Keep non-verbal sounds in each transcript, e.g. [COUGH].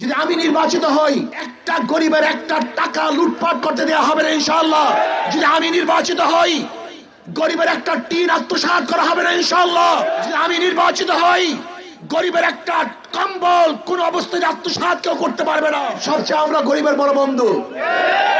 যদি আমি নির্বাচিত হই, একটা গরিবের একটা টাকা লুটপাট করতে দেওয়া হবে না ইনশাল্লাহ যদি আমি নির্বাচিত হই, গরিবের একটা টিন আত্মসাৎ করা হবে না ইনশাল্লাহ যদি আমি নির্বাচিত হই, গরিবের একটা কম্বল কোন অবস্থায় আত্মসাৎ কেউ করতে পারবে না। সবচেয়ে আমরা গরিবের বড় বন্ধু।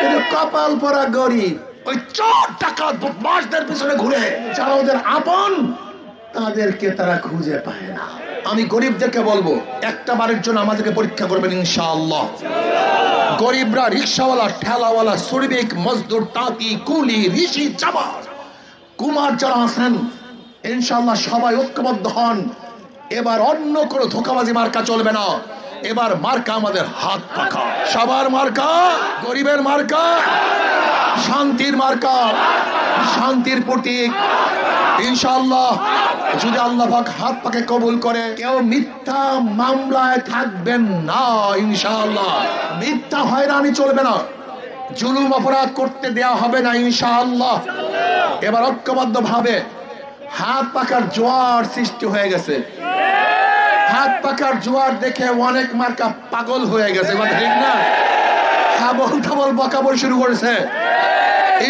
কিন্তু কপাল পরা গরিব, ওই চোর টাকা বদমাসদের পিছনে ঘুরে, যারা ওদের আপন তাদেরকে তারা খুঁজে পায় না। আমি গরিবদেরকে বলব, একটা বারের জন্য আমাদেরকে পরীক্ষা করবেন ইনশাআল্লাহ। গরিবরা রিক্সাওয়ালা, ঠেলাওয়ালা, শ্রমিক, মজদুর, তাঁতি, কুলি, ঋষি চাবার কুমার যারা আছেন, ইনশাআল্লাহ সবাই ঐক্যবদ্ধ হন। এবার অন্য কোনো ধোকাবাজি মার্কা চলবে না। এবার মার্কা আমাদের হাত পাখা। সবার মার্কা, গরিবের মার্কা, শান্তির মার্কা, শান্তির প্রতীক। ইনশাআল্লাহ, যদি আল্লাহ পাক হাত পাকে কবুল করে, কেউ মিথ্যা মামলায় থাকবেন না ইনশাআল্লাহ। মিথ্যা হয়রানি চলবে না। জুলুম অপরাধ করতে দেয়া হবে না ইনশাআল্লাহ। এবার ঐক্যবদ্ধ ভাবে হাত পাকার জোয়ার সৃষ্টি হয়ে গেছে। হাত পাকার জোয়ার দেখে অনেক মার্কা পাগল হয়ে গেছে ঠিক না? হাবল খাবল বকাবল শুরু করেছে।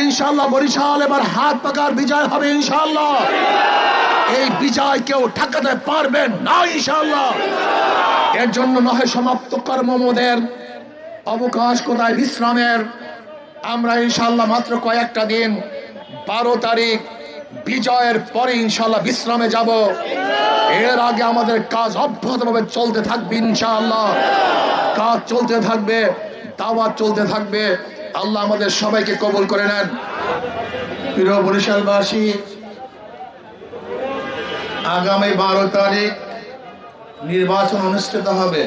ইনশাল্লাহ বরিশাল এবার হাত পাকার বিজয় হবে ইনশাল্লাহ এই বিজয় কেউ ঠেকাতে পারবেন না ইনশাল্লাহ এর জন্য নহে সমাপ্ত কর্মমোদের অবকাশ কোথায়? বিশ্রামের। আমরা ইনশাল্লাহ মাত্র কয়েকটা দিন, বারো তারিখ বিজয়ের পরে ইনশাল্লাহ বিশ্রামে যাব। এর আগে আমাদের কাজ অব্যাহতভাবে চলতে থাকবে, ইনশাআল্লাহ। কাজ চলতে থাকবে, দাওয়াত চলতে থাকবে। আল্লাহ আমাদের সবাইকে কবুল করে নেন। প্রিয় বরিশালবাসী, আগামী বারো তারিখ নির্বাচন অনুষ্ঠিত হবে।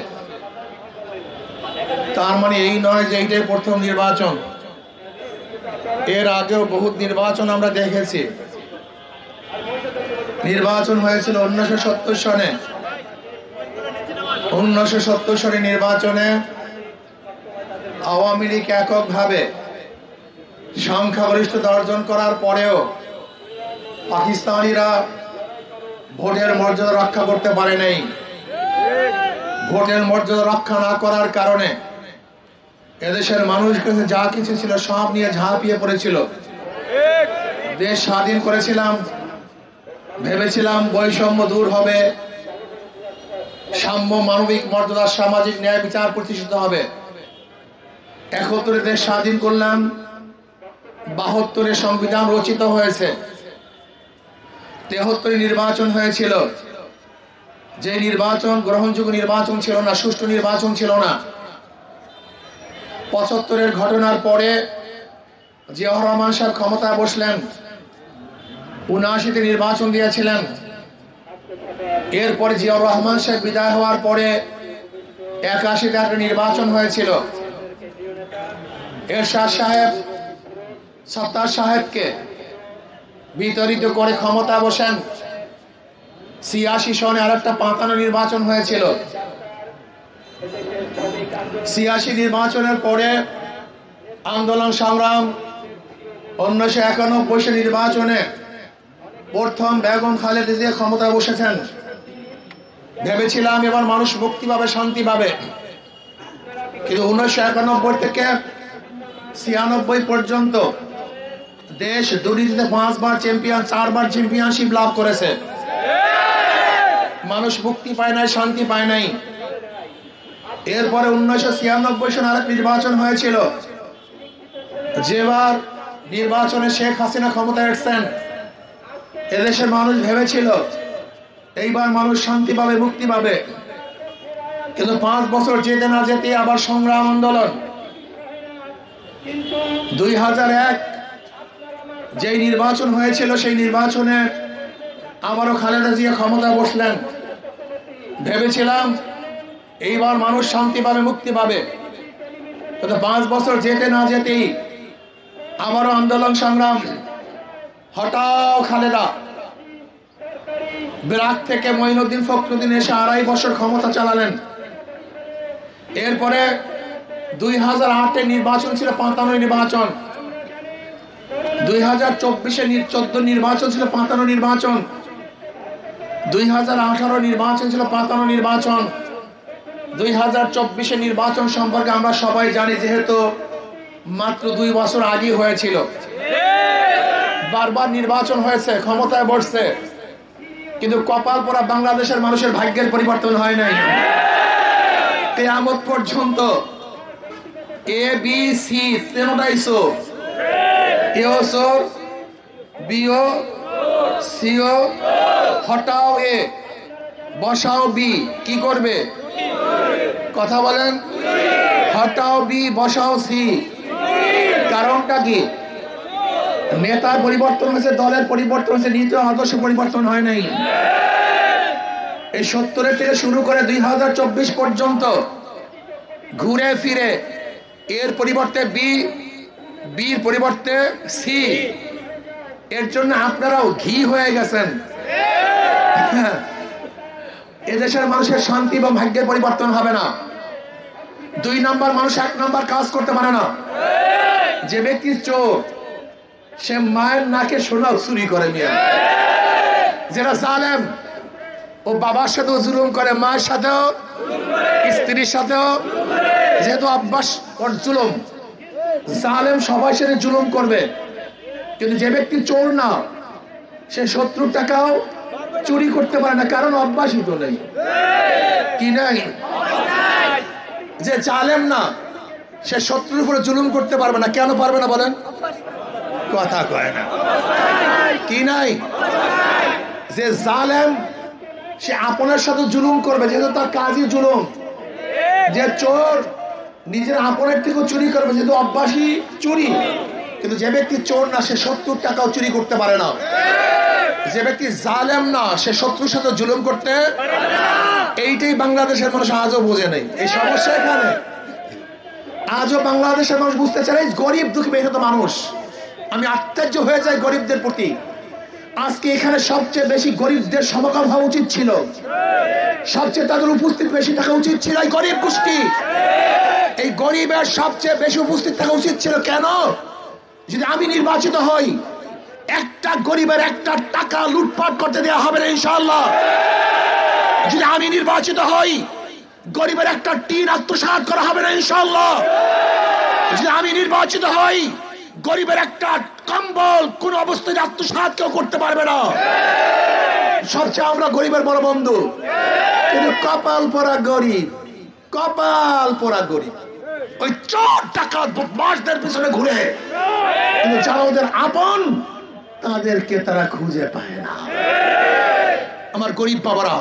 তার মানে এই নয় যে এইটাই প্রথম নির্বাচন। এর আগেও বহুত নির্বাচন আমরা দেখেছি। নির্বাচন হয়েছিল উনিশশো সত্তর সনে। উনিশশো সত্তর সনে নির্বাচনে আওয়ামী লীগ এককভাবে সংখ্যাগরিষ্ঠতা অর্জন করার পরেও পাকিস্তানিরা ভোটের মর্যাদা রক্ষা করতে পারে নাই। ভোটের মর্যাদা রক্ষা না করার কারণে এদেশের মানুষ কাছে যা কিছু ছিল সব নিয়ে ঝাঁপিয়ে পড়েছিল। দেশ স্বাধীন করেছিলাম, ভেবেছিলাম বৈষম্য দূর হবে, সাম্য মানবিক মর্যাদা, সামাজিক ন্যায় বিচার প্রতিষ্ঠিত হবে। একত্তরে দেশ স্বাধীন করলাম। বাহাত্তরে সংবিধান রচিত হয়েছে। তেহত্তরে নির্বাচন হয়েছিল। যে নির্বাচন, গ্রহণযোগ্য নির্বাচন ছিল না, সুষ্ঠু নির্বাচন ছিল না। পঁচাত্তরের ঘটনার পরে জিয়াউর রহমান সাহেব ক্ষমতায় বসলেন। উনআশিতে নির্বাচন দিয়েছিলেন। এরপরে জিয়াউর রহমান সাহেব বিদায় হওয়ার পরে একাশিতে একটা নির্বাচন হয়েছিল। এরশাদ সাহেব সত্তার সাহেবকে বিতরিত করে ক্ষমতা বসেন। ছিয়াশি সনে আর একটা পাতানো নির্বাচন হয়েছিল। ছিয়াশি নির্বাচনের পরে আন্দোলন সংগ্রাম, উনিশশো একানব্বই নির্বাচনে প্রথম বেগম খালেদা জিয়া ক্ষমতা বসেছেন। ভেবেছিলাম এবার মানুষ মুক্তি পাবে শান্তি পাবে কিন্তু উনিশশো একানব্বই থেকে ছিয়ানব্বই পর্যন্ত। দেশ দুর্নীতিতে পাঁচবার চ্যাম্পিয়ন চারবার চ্যাম্পিয়নশিপ লাভ করেছে। মানুষ মুক্তি পায় নাই, শান্তি পায় নাই। এরপরে উনিশশো ছিয়ানব্বই সন আরেক নির্বাচন হয়েছিল। যেবার নির্বাচনে শেখ হাসিনা ক্ষমতায় এসছেন এদেশের মানুষ ভেবেছিল, এইবার মানুষ শান্তি পাবে, মুক্তি পাবে। কিন্তু পাঁচ বছর যেতে না যেতে আবার সংগ্রাম আন্দোলন। দুই হাজার এক, যেই নির্বাচন হয়েছিল, সেই নির্বাচনে আবারও খালেদা জিয়া ক্ষমতা বসলেন। ভেবেছিলাম এইবার মানুষ শান্তি পাবে, মুক্তি পাবে। পাঁচ বছর যেতে না যেতেই আবারও আন্দোলন সংগ্রাম। হঠাৎ খালেদা ব্রাক থেকে মঈনুদ্দিন ফখরুদ্দিন এসে আড়াই বছর ক্ষমতা চালালেন। এরপরে দুই হাজার আটে নির্বাচন ছিল পাঁতানো নির্বাচন। দুই হাজার চব্বিশে চোদ্দ নির্বাচন ছিল পাঁতানো নির্বাচন। দুই হাজার আঠারো নির্বাচন ছিল পাতানো নির্বাচন। দুই হাজার চব্বিশে নির্বাচন সম্পর্কে আমরা সবাই জানি, যেহেতু মাত্র দুই বছর আগে হয়েছিল। বারবার নির্বাচন হয়েছে, ক্ষমতায় বসছে। কিন্তু কপাল পরা বাংলাদেশের মানুষের ভাগ্যের পরিবর্তন হয় নাই। কেয়ামত পর্যন্ত এ বি সি তেনোটাইসো এও সোর বিও সিও হটাও এ বসাও বি কি করবে? কথা বলেন। হটাও বি বসাও সি কারণটা কি? নেতার পরিবর্তন হয়েছে, দলের পরিবর্তন হয়েছে, নীতি আদর্শ পরিবর্তন হয় নাই। এই সত্তরের থেকে শুরু করে দুই হাজার চব্বিশ পর্যন্ত ঘুরে ফিরে এর পরিবর্তে বি বির পরিবর্তে সি এর জন্য আপনারাও ঘি হয়ে গেছেন। [LAUGHS] এদেশের মানুষের শান্তি এবং ভাগ্যের পরিবর্তন হবে না। দুই নাম্বার মানুষ এক নাম্বার কাজ করতে পারে না। যে ব্যক্তি চোর, সে মায়ের নাকে সোনাও চুরি করে মিয়া যেটা জালেম, ও বাবার সাথেও জুলুম করে, মায়ের সাথেও, স্ত্রীর সাথেও যেহেতু ওর জুলুম। জালেম সবাই সাথে জুলুম করবে। কিন্তু যে ব্যক্তি চোর না, সে শত্রুর টাকাও চুরি করতে পারে না, কারণ অভ্যাসই তো নেই। কি নাই? যে জালেম না, সে শত্রুর উপরে জুলুম করতে পারবে না। কেন পারবে না বলেন? কথা কয় না। কি নাই? যে জালেম, সে আপনার সাথে জুলুম করবে, যেহেতু তার কাজই জুলুম। যে চোর নিজের আপনের থেকেও চুরি করবে, যেহেতু অভ্যাসী চুরি। কিন্তু যে ব্যক্তি চোর না, সে সত্তর টাকাও চুরি করতে পারে না। যে ব্যক্তি জালেম না, সে শত্রুর সাথে জুলুম করতে এইটাই বাংলাদেশের মানুষ আজও বোঝে নেই। এই সমস্যা এখানে। আজও বাংলাদেশের মানুষ বুঝতে চায় গরিব দুঃখী মেহনত মানুষ। আমি আশ্চর্য হয়ে যাই গরিবদের প্রতি। আজকে এখানে সবচেয়ে বেশি গরিবদের সমাগম হওয়া উচিত ছিল। সবচেয়ে তাদের উপস্থিত বেশি থাকা উচিত ছিল। এই গরিব গোষ্ঠী। এই গরিবের সবচেয়ে বেশি উপস্থিত থাকা উচিত ছিল কেন? যদি আমি নির্বাচিত হই, একটা গরিবের একটা টাকা লুটপাট করতে দেওয়া হবে না ইনশাল্লাহ যদি আমি নির্বাচিত হই, গরিবের একটা টিন আত্মসাৎ করা হবে না ইনশাআল্লাহ। যদি আমি নির্বাচিত হই গরিবের একটা কম্বল কোন অবস্থায় আত্মসাৎ কেউ করতে পারবে না। সবচেয়ে আমরা গরিবের বড় বন্ধু। কিন্তু কপাল পরা গরিব, কপাল পরা গরিব। ওই চোর টাকা বদমাসদের পিছনে ঘুরে। কিন্তু যারা ওদের আপন, তাদেরকে তারা খুঁজে পায় না। আমার গরিব বাবারা,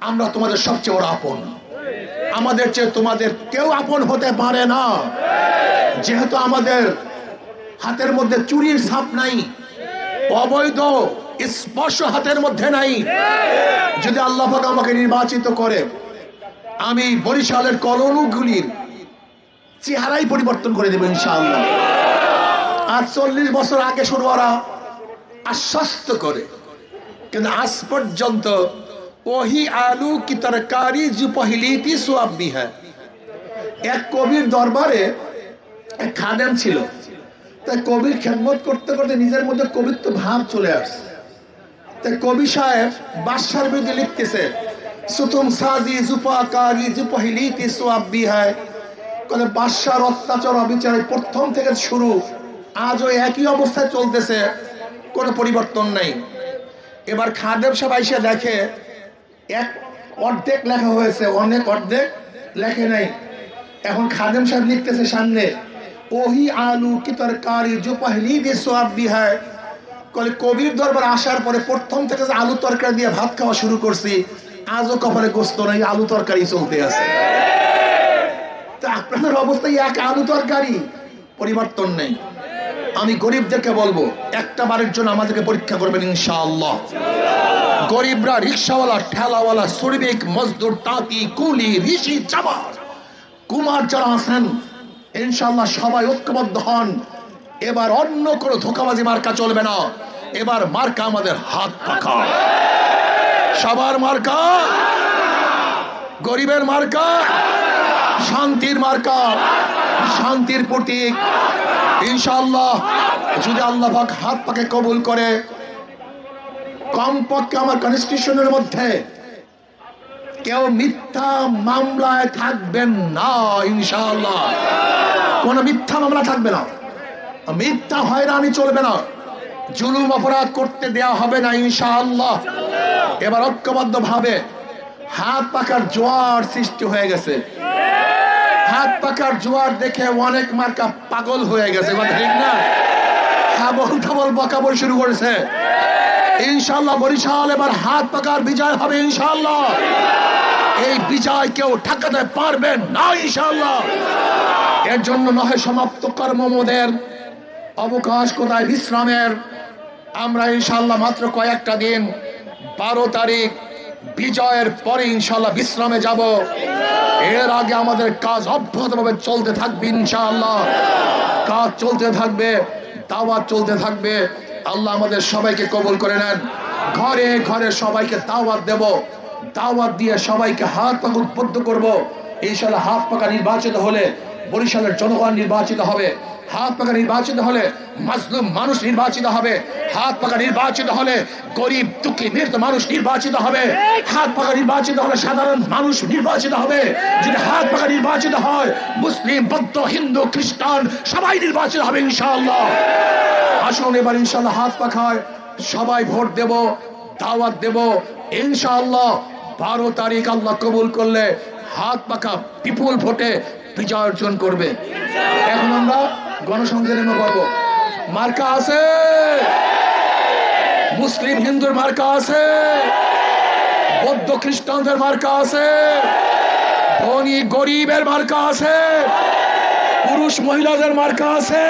আমরা তোমাদের সবচেয়ে বড় আপন। আমাদের চেয়ে তোমাদের কেউ আপন হতে পারে না। যেহেতু আমাদের হাতের মধ্যে চুরির ছাপ নাই। অবৈধ, স্পর্শ হাতের মধ্যে নাই। যদি আল্লাহ আমাকে নির্বাচিত করে, আমি বরিশালের কলোনুগুলির চেহারাই পরিবর্তন করে দেবো ইনশাআল্লাহ। আর চল্লিশ বছর আগে শুরু ওরা আশ্বস্ত করে, কিন্তু আজ পর্যন্ত ওহি আলু কি তরকারি জু পহিলি তি সোয়াবি হ্যাঁ এক কবির দরবারে এক খাদেম ছিল। তাই কবির খেদমত করতে করতে নিজের মধ্যে কবিত্ব ভাব চলে আসছে। তাই কবি সাহেব বাদশার বিরুদ্ধে লিখতেছে, সুতুম সাজি জুপা কারি জুপহিলি তি সোয়াবি হ্যাঁ কলে বাদশার অত্যাচার অবিচার প্রথম থেকে শুরু আজও একই অবস্থায় চলতেছে, কোনো পরিবর্তন নেই। এবার খাদেম সাহেব আইসা দেখে, এক অর্ধেক লেখা হয়েছে, অনেক অর্ধেক লেখে নাই। এখন খাদেম সাহেব লিখতেছে সামনে ওহি আলু কি তরকারি जो पहली भी स्वाब भी है কলে কবির দরবার আসার পরে প্রথম থেকে যে আলু তরকারি দিয়ে ভাত খাওয়া শুরু করছি আজও কপালে গোস্ত নাই আলু তরকারি চলতে আছে তা আপনাদের অবস্থায় এক আলু তরকারি পরিবর্তন নেই আমি গরিবদেরকে বলবো একটা বারের জন্য আমাদেরকে পরীক্ষা করবেন ইনশাআল্লাহ গরিবরা রিক্সাওয়ালা ঠেলাওয়ালা শ্রমিক মজদুর তাঁতি কুলি ঋষি চাবার কুমার যারা আছেন ইনশাআল্লাহ সবাই ঐক্যবদ্ধ হন। এবার অন্য কোনো ধোকাবাজি মার্কা চলবে না। এবার মার্কা আমাদের হাত পাখা। সবার মার্কা। গরিবের মার্কা। শান্তির মার্কা। শান্তির প্রতীক। ইনশাআল্লাহ যদি আল্লাহ পাক হাত পাকে কবুল করে, কমপক্ষে আমার কনস্টিটিউশনের মধ্যে কেউ মিথ্যা মামলায় থাকবেন না, ইনশাআল্লাহ। কোন মিথ্যা মামলা থাকবে না। মিথ্যা হয়রানি চলবে না। জুলুম অপরাধ করতে দেয়া হবে না, ইনশাআল্লাহ। এবার ঐক্যবদ্ধ ভাবে হাত পাকার জোয়ার সৃষ্টি হয়ে গেছে। হাত পাকার জোয়ার দেখে অনেক মার্কা পাগল হয়ে গেছে হাবল থাবল বকাবল শুরু করেছে। ইনশাল্লাহ বরিশাল এবার হাত পাকার বিজয় হবে ইনশাল্লাহ এই বিজয় কেউ ঠেকাতে পারবেন না ইনশাল্লাহ এর জন্য নহে সমাপ্ত কর্মমোদের অবকাশ কোথায়? বিশ্রামের। আমরা ইনশাল্লাহ মাত্র কয়েকটা দিন, বারো তারিখ, বিজয়ের পরে ইনশাল্লাহ বিশ্রামে যাব। এর আগে আমাদের কাজ অব্যাহতভাবে চলতে থাকবে ইনশাআল্লাহ। কাজ চলতে থাকবে, দাওয়াত চলতে থাকবে। আল্লাহ আমাদের সবাইকে কবুল করে নেন। ঘরে ঘরে সবাইকে দাওয়াত দেব। দাওয়াত দিয়ে সবাইকে হাত পাকা উদ্বুদ্ধ করব। ইনশাআল্লাহ হাত পাকা নির্বাচিত হলে বরিশালের জনগণ নির্বাচিত হবে। হাত পাকা নির্বাচিত হলে মাজলুম মানুষ নির্বাচিত হবে। হাত পাকা নির্বাচিত হলে গরিব, দুঃখী মৃত মানুষ নির্বাচিত হবে। হাত পাকা নির্বাচিত হলে সাধারণ মানুষ নির্বাচিত হবে। যদি হাত পাকা নির্বাচিত হয়, মুসলিম, বৌদ্ধ, হিন্দু, খ্রিস্টান, সবাই নির্বাচিত হবে ইনশাআল্লাহ। আসুন এবার ইনশাআল্লাহ হাত পাখায় সবাই ভোট দেব, দাওয়াত দেব ইনশাআল্লাহ, বারো তারিখ আল্লাহ কবুল করলে হাত পাখা বিপুল ভোটে বিজয় অর্জন করবে। এখন আমরা গণসংযোজন করব মার্কা আছে? মুসলিম হিন্দুর মার্কা আছে? বৌদ্ধ খ্রিস্টানদের মার্কা আছে? ধনী গরিবের মার্কা আছে? পুরুষ মহিলাদের মার্কা আছে?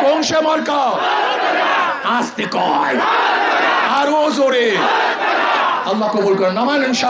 কোন সে মার্কা? আসতে কয়। আরও জোরে। আল্লাহ কবুল করেন। ইনশা